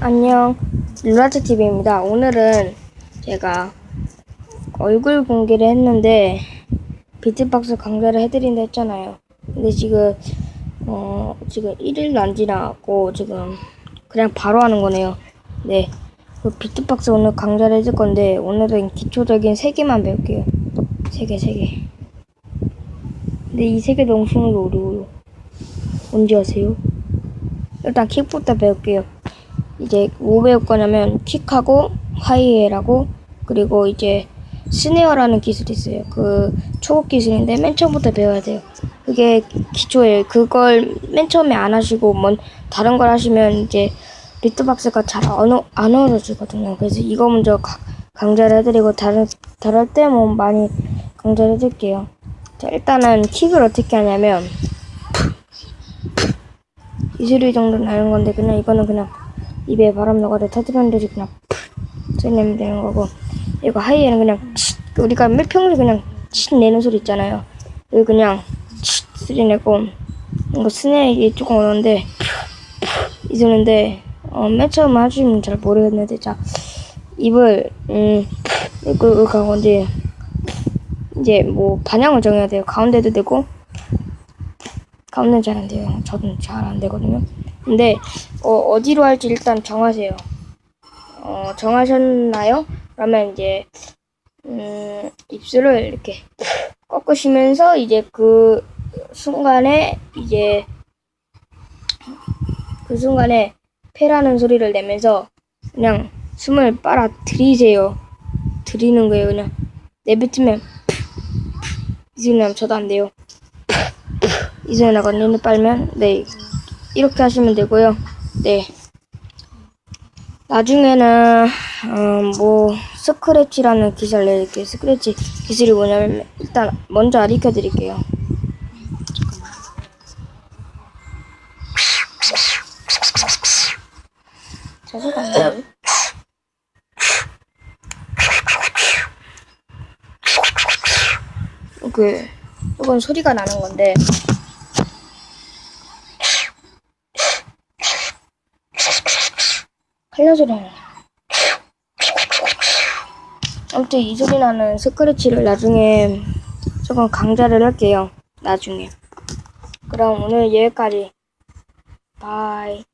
안녕, 루라트 TV입니다. 오늘은 제가 얼굴 공개를 했는데 비트박스 강좌를 해드린다 했잖아요. 근데 지금 어 지금 1일도 안 지나고 지금 그냥 바로 하는 거네요. 네, 그 비트박스 오늘 강좌를 해줄 건데 오늘은 기초적인 세 개만 배울게요. 세 개, 세 개. 근데 이 세 개 너무 쉬워도 어려워요. 뭔지 아세요? 일단 킥부터 배울게요. 이제 뭐 배울 거냐면 킥하고 하이에라고 그리고 이제 스네어라는 기술이 있어요. 그 초급 기술인데 맨 처음부터 배워야 돼요. 그게 기초예요. 그걸 맨 처음에 안 하시고 뭔 다른 걸 하시면 이제 비트박스가 잘안 안 어우러지거든요. 그래서 이거 먼저 가- 강좌를 해드리고 다른 다를 때뭐 많이 강좌를 해드릴게요. 자 일단은 킥을 어떻게 하냐면 이슬이 정도 나는 건데 그냥 이거는 그냥 입에 바람 나가도 터뜨렸는데 그냥 푹 내면 되는 거고 이거 하이에는 그냥 치, 우리가 몇 평소 그냥 치 내는 소리 있잖아요. 이거 그냥 치 소리 내고 이거 스네이 조금 어려운데 이 소리인데 어, 맨 처음 하시면 잘 모르겠는데 자 입을 음 이거 이제 이제 뭐 반향을 정해야 돼요. 가운데도 되고 가운데는 잘안 돼요. 저도 잘 안 되거든요. 근데 어, 어디로 할지 일단 정하세요. 어, 정하셨나요? 그러면 이제 음, 입술을 이렇게 꺾으시면서 이제 그 순간에 이제 그 순간에 패라는 소리를 내면서 그냥 숨을 빨아 들이세요. 들이는 거예요. 그냥 내뱉으면 이 소리 나면 저도 안 돼요. 이소연 아가님을 빨면 네 이렇게 하시면 되고요. 네 나중에는 어, 뭐 스크래치라는 기술을 내릴게요. 스크래치 기술이 뭐냐면 일단 먼저 알려 드릴게요. 안 나요? 그 이건 소리가 나는 건데 칼날 소리 나요. 아무튼 이 소리 나는 스크래치를 나중에 조금 강좌를 할게요. 나중에. 그럼 오늘 여기까지. 바이.